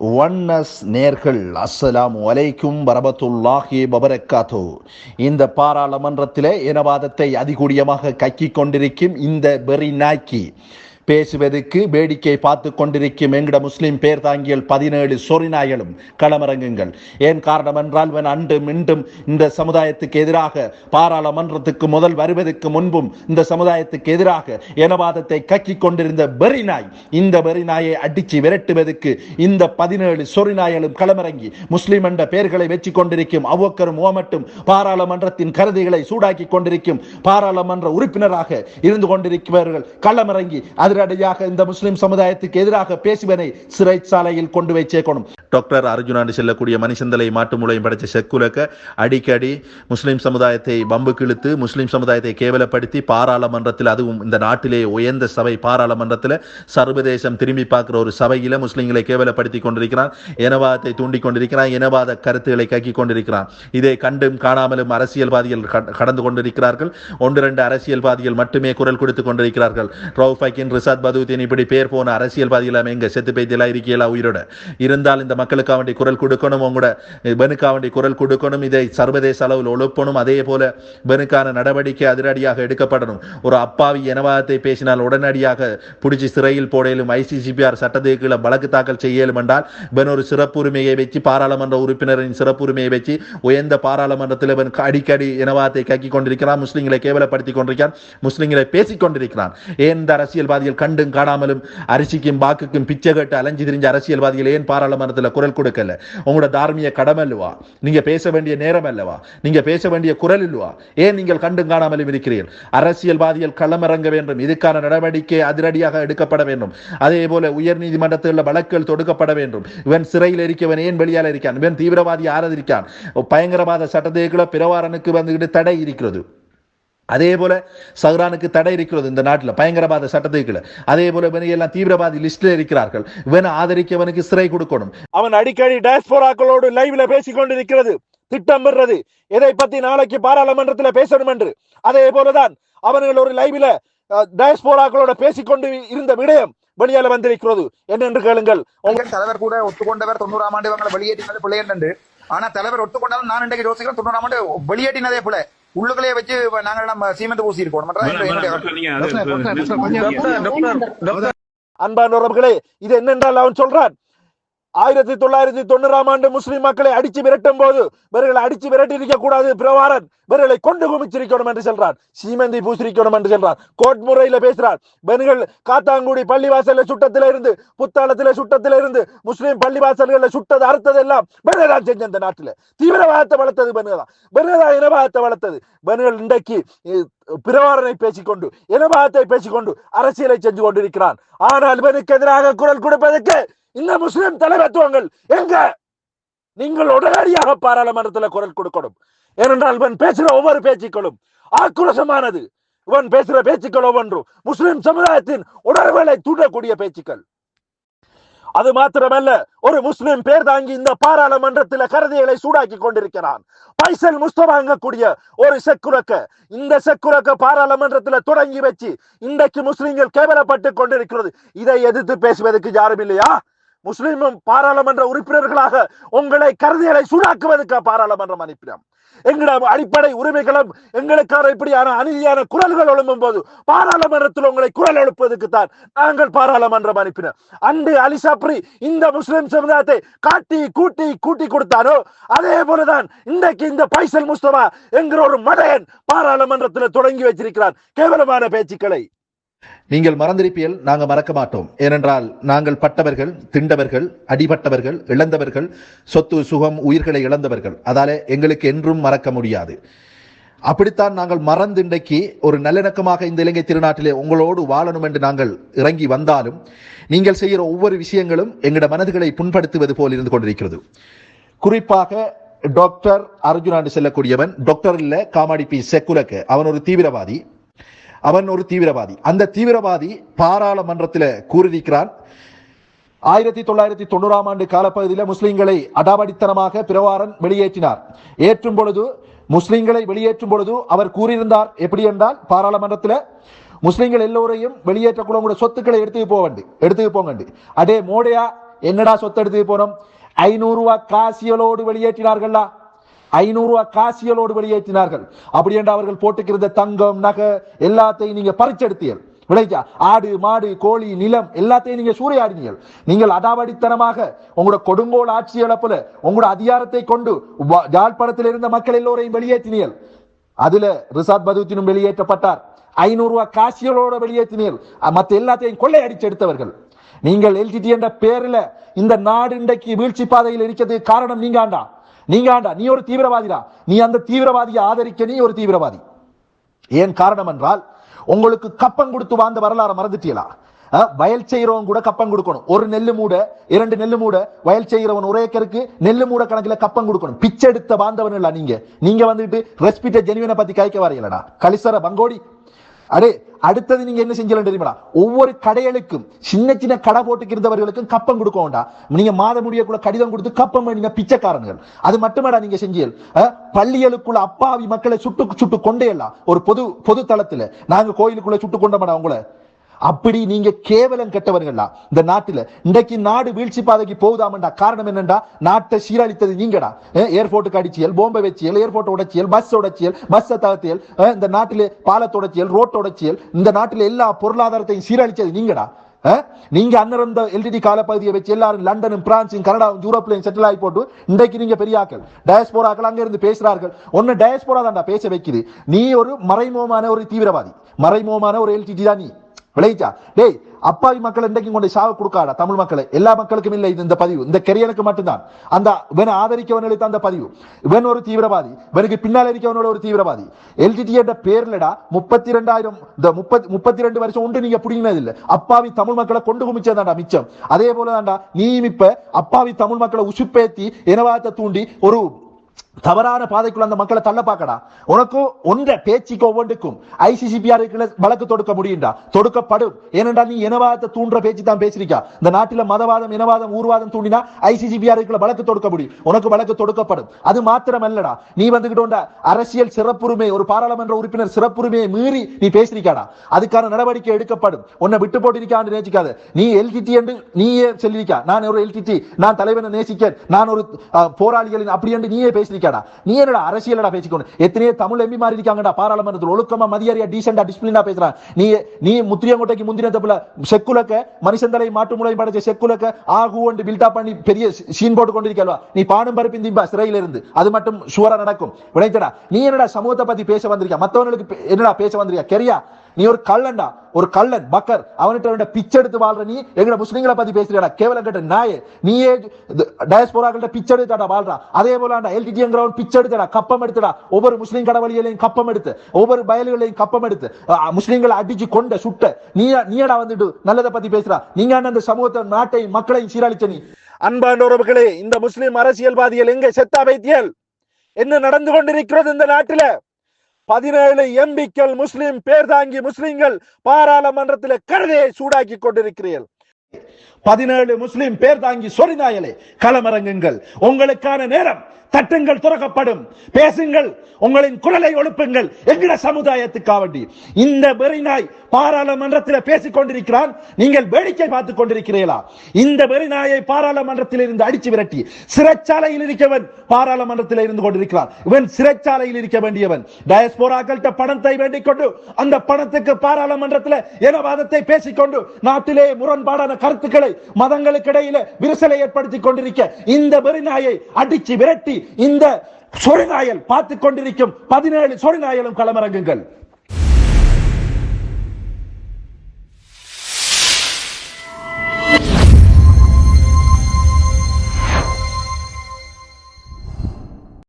Oneness நேர்கள் அஸ்ஸலாமு வலைக்கும் வரபத்துல்லாஹி பபரக்காத்து இந்த பாராளுமன்றத்திலே இனவாதத்தை அதிகூடியமாக கக்கிக் கொண்டிருக்கும் இந்த பெரி நாய்க்கு பேசுவதற்கு வேடிக்கை பார்த்து கொண்டிருக்கும் எங்கட முஸ்லிம் பேர் தாங்கியல் பதினேழு சொறிநாய்களும் களமிறங்குங்கள். ஏன் காரணம் என்றால் இவன் அன்று மீண்டும் இந்த சமுதாயத்துக்கு எதிராக பாராளுமன்றத்துக்கு முதல் வருவதற்கு முன்பும் இந்த சமுதாயத்துக்கு எதிராக இனவாதத்தை கக்கி கொண்டிருந்த வெறிநாய் இந்த வெறிநாயை அடிச்சு விரட்டுவதற்கு இந்த பதினேழு சொறிநாய்களும் களமிறங்கி முஸ்லிம் என்ற பெயர்களை வச்சு கொண்டிருக்கும் அவ்வக்கரும் ஓமட்டும் பாராளுமன்றத்தின் கருதிகளை சூடாக்கி கொண்டிருக்கும் பாராளுமன்ற உறுப்பினராக இருந்து கொண்டிருக்கிறவர்கள் களமிறங்கி அதிரடியாக இந்த முஸ்லிம் சமுதாயத்துக்கு எதிராக பேசுவனை சிறைச்சாலையில் கொண்டு போய் சேர்க்கணும். டாக்டர் அர்ஜுனாண்டு செல்லக்கூடிய மனுஷந்தலை மாட்டு மூலையும் படைச்ச செக்குலக்க அடிக்கடி முஸ்லிம் சமுதாயத்தை பம்புக்கு இழுத்து முஸ்லிம் சமுதாயத்தை கேவலப்படுத்தி பாராளுமன்றத்தில் அதுவும் இந்த நாட்டிலே உயர்ந்த சபை பாராளுமன்றத்தில் சர்வதேசம் திரும்பி பார்க்கிற ஒரு சபையில முஸ்லிம்களை கேவலப்படுத்தி கொண்டிருக்கிறான் இனவாதத்தை தூண்டி கொண்டிருக்கிறான் இனவாத கருத்துக்களை கக்கி கொண்டிருக்கிறான். இதை கண்டும் காணாமலும் அரசியல்வாதிகள் கடந்து கொண்டிருக்கிறார்கள். ஒன்று இரண்டு அரசியல்வாதிகள் மட்டுமே குரல் கொடுத்து கொண்டிருக்கிறார்கள். ரவுஃபைக்கின் பிரசாத் பதுவுத்தீன் இப்படி பேர் போன அரசியல்வாதிகள் எங்க செத்து பேத்தியெல்லாம் இருக்கீங்களா உயிரோட? இருந்தால் இந்த மக்களுக்காக வேண்டி குரல் கொடுக்கணும் உங்களோட பெனுக்காக வேண்டி குரல் கொடுக்கணும் இதை சர்வதேச அளவில் ஒழுப்பணும் அதே போல பெனுக்கான நடவடிக்கை அதிரடியாக எடுக்கப்படணும். ஒரு அப்பாவி இனவாதத்தை பேசினால் உடனடியாக பிடிச்சி சிறையில் போடையிலும் ஐசிசிபிஆர் சட்டத்துக்கு கீழே வழக்கு தாக்கல் செய்யலும் என்றால் பென் ஒரு சிறப்புரிமையை வச்சு பாராளுமன்ற உறுப்பினரின் சிறப்புரிமையை வச்சு உயர்ந்த பாராளுமன்றத்தில் இவன் அடிக்கடி இனவாதத்தை கக்கி கொண்டிருக்கிறான் முஸ்லிம்களை கேவலப்படுத்தி கொண்டிருக்கிறான் முஸ்லிம்களை பேசிக் கொண்டிருக்கிறான். ஏன் இந்த அரசியல்வாதிகள் கண்டும் காணாமலும் அரிசிக்கும் பாக்குக்கும் பிச்சை கட்டு அலைஞ்சு திரிஞ்ச அரசியல்வாதிகள் ஏன் பாராளுமன்றத்தில் குரல் கொடுக்கல? உங்களோட தார்மீக கடமை அல்லவா? நீங்க பேச வேண்டிய நேரம் அல்லவா? நீங்க பேச வேண்டிய குரல் இல்லவா? ஏன் நீங்கள் கண்டும் காணாமலும் இருக்கிறீர்கள்? அரசியல்வாதிகள் களமிறங்க வேண்டும். இதுக்கான நடவடிக்கை அதிரடியாக எடுக்கப்பட வேண்டும். அதே போல உயர் நீதிமன்றத்தில் உள்ள வழக்குகள் தொடுக்கப்பட வேண்டும். இவன் சிறையில் இருக்கவன் ஏன் வெளியால இருக்கான்? இவன் தீவிரவாதி ஆரதிருக்கான் பயங்கரவாத சட்டத்துக்குள்ள பிரவாரனுக்கு வந்துகிட்டு தடை இருக்கிறது. அதே போல சஹ்ரானுக்கு தடை இருக்கிறது இந்த நாட்டில் பயங்கரவாத சட்டத்துக்குள்ள அதே போல இவனை எல்லாம் தீவிரவாதி லிஸ்ட்ல இருக்கிறார்கள். இவனை ஆதரிக்கவனுக்கு சிறை கொடுக்கணும். அவன் அடிக்கடி டயஸ்போராக்களோடு லைவ்ல பேசிக் கொண்டிருக்கிறது திட்டம் பெறுறது எதை பத்தி நாளைக்கு பாராளுமன்றத்தில் பேசணும் என்று. அதே போலதான் அவர்கள் ஒரு லைவ்ல டயஸ்போராக்களோட பேசிக்கொண்டு இருந்த விடயம் வெளியால வந்திருக்கிறது. என்னென்று கேளுங்கள். உங்கள் தலைவர் கூட ஒத்துக்கொண்டவர் தொண்ணூறாம் ஆண்டு இவங்களை வெளியேற்றினது பிள்ளை என்று ஆனா தலைவர் ஒத்துக்கொண்டாலும் நான் இன்றைக்கு யோசிக்கிறேன் தொண்ணூறாம் ஆண்டு வெளியேற்றினதே பிள்ளை உள்ளுக்குள்ளேயே வச்சு நாங்கள் நம்ம சீமெந்து பூசி இருக்கோம் அன்பானவர்களே இது என்னென்றால் அவன் சொல்றான் ஆயிரத்தி தொள்ளாயிரத்தி தொண்ணூறாம் ஆண்டு முஸ்லிம் மக்களை அடிச்சு விரட்டும் போது இவர்களை அடிச்சு விரட்டி இருக்க கூடாது. பிரவாரன் இவர்களை கொண்டு குமிச்சிருக்கணும் என்று சொல்றார். சீமந்தி பூசிரிக்கணும் என்று சொல்றார். கோட் முறையில பேசுறான் பெண்கள் காத்தாங்குடி பள்ளிவாசல்ல சுட்டத்தில இருந்து புத்தாளத்தில சுட்டத்தில இருந்து முஸ்லிம் பள்ளிவாசல்கள்ல சுட்டது அறுத்தது எல்லாம் பெண்கள் செஞ்ச இந்த நாட்டுல. தீவிரவாதத்தை வளர்த்தது பெண்கள் தான். பெண்கள் இனவாதத்தை வளர்த்தது. பெண்கள் இன்றைக்கு பிரவாரனை பேசிக்கொண்டு இனவாதத்தை பேசிக்கொண்டு அரசியலை செஞ்சு கொண்டிருக்கிறான். ஆனால் இவனுக்கு எதிராக குரல் கொடுப்பதற்கு இந்த முஸ்லிம் தலைவத்துவங்கள் எங்க? நீங்கள் உடனடியாக பாராளுமன்றத்தில் குரல் கொடுக்கணும். ஏனென்றால் இவன் பேசுற ஒவ்வொரு பேச்சுக்களும் ஆக்ரோஷமானது. இவன் பேசுற பேச்சுக்கள் ஒவ்வொன்றும் முஸ்லிம் சமுதாயத்தின் உணர்வுகளை தூண்டக்கூடிய பேச்சுக்கள். அது மாத்திரமல்ல ஒரு முஸ்லிம் பேர் தாங்கி இந்த பாராளுமன்றத்தில் கருதிகளை சூடாக்கி கொண்டிருக்கிறான். பைசல் முஸ்தபாங்கக்கூடிய ஒரு செக்குரக்க. இந்த செக்குரக்க பாராளுமன்றத்தில் தொடங்கி வச்சு இன்றைக்கு முஸ்லிம்கள் கேவலப்பட்டு கொண்டிருக்கிறது. இதை எதிர்த்து பேசுவதற்கு யாரும் இல்லையா? முஸ்லிமும் பாராளுமன்ற உறுப்பினர்களாக உங்களை கருதிகளை சூடாக்குவதற்கு பாராளுமன்றம் அனுப்பினோம். எங்களோட அடிப்படை உரிமைகளும் எங்களுக்கான இப்படியான அநீதியான குரல்கள் எழும்பும் போது பாராளுமன்றத்தில் உங்களை குரல் எழுப்புவதற்கு தான் நாங்கள் பாராளுமன்றம் அனுப்பினோம். அன்று அலிசாப்ரி இந்த முஸ்லிம் சமுதாயத்தை காட்டி கூட்டி கூட்டி கொடுத்தாரோ அதே போலதான் இன்றைக்கு இந்த பைசல் முஸ்தபா என்கிற ஒரு மடையன் பாராளுமன்றத்தில் தொடங்கி வச்சிருக்கிறார் கேவலமான பேச்சுக்களை. நீங்கள் மறந்திருப்பியல் நாங்கள் மறக்க மாட்டோம். ஏனென்றால் நாங்கள் பட்டவர்கள் திண்டவர்கள் அடிபட்டவர்கள் இழந்தவர்கள் சொத்து சுகம் உயிர்களை இழந்தவர்கள். அதாலே எங்களுக்கு என்றும் மறக்க முடியாது. அப்படித்தான் நாங்கள் மறந்து இன்றைக்கு ஒரு நல்லிணக்கமாக இந்த இலங்கை திருநாட்டிலே உங்களோடு வாழணும் என்று நாங்கள் இறங்கி வந்தாலும் நீங்கள் செய்கிற ஒவ்வொரு விஷயங்களும் எங்களோட மனதுகளை புண்படுத்துவது போல் இருந்து கொண்டிருக்கிறது. குறிப்பாக டாக்டர் அர்ஜுனாண்டு செல்லக்கூடியவன் டாக்டர் இல்ல காமாடி பி. செக்குலக்கு. அவன் ஒரு தீவிரவாதி. அவன் ஒரு தீவிரவாதி. அந்த தீவிரவாதி பாராளுமன்றத்தில் கூறியிருக்கிறான். ஆயிரத்தி தொள்ளாயிரத்தி தொண்ணூறாம் ஆண்டு காலப்பகுதியில் முஸ்லிம்களை அடாவடித்தனமாக பிரவாரன் வெளியேற்றினார். ஏற்றும் பொழுது முஸ்லிம்களை வெளியேற்றும் பொழுது அவர் கூறியிருந்தார் எப்படி என்றால் பாராளுமன்றத்தில் முஸ்லிம்கள் எல்லோரையும் வெளியேற்றக்குள்ள உங்களோட சொத்துக்களை எடுத்துக்கு போவண்டு எடுத்துக்கு போங்கண்டு அடே மோடையா என்னடா சொத்து எடுத்துக்கு போனோம்? ஐநூறு ரூபாய் காசியலோடு வெளியேற்றினார்களா ஐநூறு ரூபாய் காசியலோடு வெளியேற்றினார்கள். அப்படி என்று அவர்கள் போட்டுக்கிறத தங்கம் நகை எல்லாத்தையும் நீங்க பறிச்செடுத்தீர்கள். விளைச்சா ஆடு மாடு கோழி நிலம் எல்லாத்தையும் நீங்க சூறையாடினீர்கள். நீங்கள் அடாவடித்தனமாக உங்களோட கொடுங்கோல் ஆட்சி இழப்புல உங்களோட அதிகாரத்தை கொண்டு வ- யாழ்ப்பாணத்தில் இருந்த மக்கள் எல்லோரையும் வெளியேற்றினீர்கள். அதுல ரிசாத் பதுத்தினும் வெளியேற்றப்பட்டார். ஐநூறு ரூபாய் காசியலோட வெளியேற்றினீர்கள். மத்த எல்லாத்தையும் கொள்ளையடிச்சு எடுத்தவர்கள் நீங்கள் எல்டிடி என்ற பேர்ல இந்த நாடு இன்றைக்கு வீழ்ச்சி பாதையில் இருக்கிறதுக்கு காரணம் நீங்க ஆண்டா. நீங்க ஆண்டா நீ ஒரு தீவிரவாதிடா. நீ அந்த தீவிரவாதியை ஆதரிக்க நீ ஒரு தீவிரவாதி. ஏன் காரணம் என்றால் உங்களுக்கு கப்பம் கொடுத்து வாழ்ந்த வரலாறு மறந்துட்டீங்களா? அஹ், வயல் செய்யறவன் கூட கப்பம் கொடுக்கணும். ஒரு நெல்லு மூட இரண்டு நெல்லு மூட வயல் செய்கிறவன் ஒரு ஏக்கருக்கு நெல்லு மூட கணக்குல கப்பம் கொடுக்கணும். பிச்சை எடுத்த வாழ்ந்தவன் இல்ல நீங்க. நீங்க வந்துட்டு ரெஸ்பிட்ட ஜெனிவனை பத்தி காய்க்க வரீங்களா கலிசர பங்கோடி அடே அடுத்தது நீங்க என்ன செஞ்சலாம் தெரியுமா ஒவ்வொரு கடைகளுக்கும் சின்ன சின்ன கடை போட்டுக்கு இருந்தவர்களுக்கும் கப்பம் கொடுக்க வேண்டாம். நீங்க மாத முடியக்குள்ள கடிதம் கொடுத்து கப்பம் நீங்க பிச்சைக்காரன்கள். அது மட்டுமடா நீங்க செஞ்சீர்கள் பள்ளிகளுக்குள்ள அப்பாவி மக்களை சுட்டு சுட்டு கொண்டே எல்லாம். ஒரு பொது பொது தளத்துல. நாங்க கோயிலுக்குள்ள சுட்டு கொண்டோம்டா உங்களை? அப்படி நீங்க கேவலம் கெட்டவர்களா இந்த நாட்டுல இன்றைக்கு நாடு வீழ்ச்சி பாதைக்கு போகுதாமண்டா? காரணம் என்னண்டா? நாட்டை சீரழித்தது நீங்கடா. ஏர்போர்ட்டுக்கு அடிச்சியல் போம்பை வச்சியல் ஏர்போர்ட் உடைச்சியல் பஸ் உடைச்சியல் பஸ் தகர்த்தியல் இந்த நாட்டிலே பாலத்தை உடைச்சியல் ரோட் உடைச்சியல் இந்த நாட்டில எல்லா பொருளாதாரத்தையும் சீரழிச்சது நீங்கடா. அஹ்? நீங்க அண்ணன் எல்டிடி காலப்பகுதியை வச்சு எல்லாரும் லண்டனும் பிரான்சும் கனடாவும் யூரோப்லையும் செட்டில் ஆகி போட்டு இன்றைக்கு நீங்க பெரியாக்கள் டயஸ்போராக்கள் அங்க இருந்து பேசுறார்கள். ஒன்னு டயஸ்போரா தான்டா பேச வைக்குது. நீ ஒரு மறைமுகமான ஒரு தீவிரவாதி. மறைமுகமான ஒரு எல்டிடி தான் நீ. விளைச்சா? டேய் அப்பாவி மக்கள் இன்றைக்கும் கொண்டு சாவ கொடுக்காடா தமிழ் மக்களை. எல்லா மக்களுக்கும் இல்லை இது இந்த பதிவு. இந்த கெரியனுக்கு மட்டும்தான். அந்த இவனை ஆதரிக்கவனுக்கு அந்த பதிவு. இவன் ஒரு தீவிரவாதி. இவனுக்கு பின்னால் இருக்கவனோட ஒரு தீவிரவாதி. எல்டிடி என்ற பேர்லடா முப்பத்தி ரெண்டாயிரம் இந்த முப்பத்தி முப்பத்தி ரெண்டு வருஷம் உண்டு நீங்க பிடிங்கினது இல்லை அப்பாவி தமிழ் மக்களை கொண்டு குமிச்சதாண்டா மிச்சம். அதே போலதான்டா நீ இப்ப அப்பாவி தமிழ் மக்களை உசுப்பேத்தி இனவாதத்தை தூண்டி ஒரு தவறான பாதைக்குள்ள அந்த மக்களை தள்ள பார்க்கடா. உனக்கும் ஒன்ற பேச்சுக்கு ஒவ்வொன்றுக்கும் ஐசிசிபிஆர் வழக்கு தொடுக்க முடியும்டா. தொடுக்கப்படும். ஏனென்றால் நீ இனவாதத்தை தூண்டுற பேச்சு தான் பேசிருக்கா இந்த நாட்டில மதவாதம் இனவாதம் ஊர்வாதம் தூண்டினா ஐசிசிபிஆர் வழக்கு தொடுக்க முடியும். உனக்கு வழக்கு தொடுக்கப்படும். அது மாத்திரம் அல்லடா நீ வந்துகிட்டோண்டா. அரசியல் சிறப்புரிமை ஒரு பாராளுமன்ற உறுப்பினர் சிறப்புரிமையை மீறி நீ பேசிருக்காடா அதுக்கான நடவடிக்கை எடுக்கப்படும். உன்னை விட்டு போட்டிருக்கான்னு நேசிக்காது. நீ எல்டிடி என்று நீயே சொல்லியிருக்கா நான் ஒரு எல்டிடி நான் தலைவனை நேசிக்க நான் ஒரு போராளிகளின் அப்படி என்று நீயே பேசிருக்க பேசிக்காடா? நீ என்னடா அரசியலடா பேசிக்கணும் எத்தனையோ தமிழ் எம்பி மாதிரி இருக்காங்கடா பாராளுமன்றத்தில். ஒழுக்கமா மதியாரியா டீசெண்டா டிசிப்ளினா பேசுறான் நீ நீ முத்திரியங்கோட்டைக்கு முந்தின தப்புல செக்குலக்க மனுஷந்தலை மாட்டு முளையும் படைச்ச செக்குலக்க ஆகு ஒன்று பில்டா பண்ணி பெரிய சீன் போட்டு கொண்டிருக்கல்வா? நீ பாடும் பருப்பின் திம்பா சிறையில இருந்து அது மட்டும் சுவரா நடக்கும். விளைச்சடா நீ என்னடா சமூகத்தை பத்தி பேச வந்திருக்கியா? மத்தவங்களுக்கு என்னடா பேச வந்திருக்கியா? கெரியா? நீ ஒரு கள்ளன்டா ஒரு கள்ளன் பக்கர். அவன்கிட்ட பிச்சை எடுத்து வாழ்ற நீ எங்கட முஸ்லீம்களை பத்தி பேசுறியடா? கேவலம் கட்ட நாயே. நீயே டயஸ்போராக்கிட்ட பிச்சை எடுத்தாடா வாழ்றா? அதே போல எல்டிடிங்கிறவன் பிச்சை எடுத்தடா கப்பம் எடுத்தடா. ஒவ்வொரு முஸ்லீம் கடவுளிகளையும் கப்பம் எடுத்து ஒவ்வொரு பயல்களையும் கப்பம் எடுத்து முஸ்லீம்களை அடிச்சு கொண்ட சுட்ட. நீ நீடா வந்துட்டு நல்லதை பத்தி பேசுறா? நீங்க அந்த சமூகத்தை நாட்டையும் மக்களையும் சீரழிச்ச நீ? அன்பான உறவுகளே இந்த முஸ்லிம் அரசியல்வாதிகள் எங்க செத்தா வைத்தியல்? என்ன நடந்து கொண்டிருக்கிறது இந்த நாட்டில? பதினேழு எம்பிக்கள் முஸ்லிம் பேர் தாங்கி முஸ்லிம்கள் பாராளுமன்றத்தில் கழுதையை சூடாக்கி கொண்டிருக்கிறீர்கள். பதினேழு முஸ்லிம் பேர் தாங்கி சொரிநாயலே களமிறங்குங்கள். உங்களுக்கான நேரம் தட்டுங்கள் துறக்கப்படும். பேசுங்கள் உங்களின் குரலை ஒழுப்புங்கள் எங்கட சமுதாயத்துக்காக வேண்டி இந்த வெறிநாய் பாராளுமன்றத்தில் பேசிக் கொண்டிருக்கிறான். நீங்கள் வேடிக்கை பார்த்துக் கொண்டிருக்கிறீர்களா? இந்த வெறிநாயை பாராளுமன்றத்தில் இருந்து அடிச்சு விரட்டி சிறைச்சாலையில் இருக்கவன் பாராளுமன்றத்தில் இருந்து கொண்டிருக்கிறான். இவன் சிறைச்சாலையில் இருக்க வேண்டியவன். டயஸ்போராக்கள்கிட்ட பணத்தை வேண்டிக் கொண்டு அந்த பணத்துக்கு பாராளுமன்றத்தில் இனவாதத்தை பேசிக்கொண்டு நாட்டிலே முரண்பாடான கருத்துக்களை மதங்களுக்கு இடையில விரிசலை ஏற்படுத்திக் கொண்டிருக்க இந்த வெறிநாயை அடிச்சு விரட்டி இந்த சொரிநாயல் பார்த்து கொண்டிருக்கும் பதினேழு சொரிநாயலும் களமிறங்குங்கள்.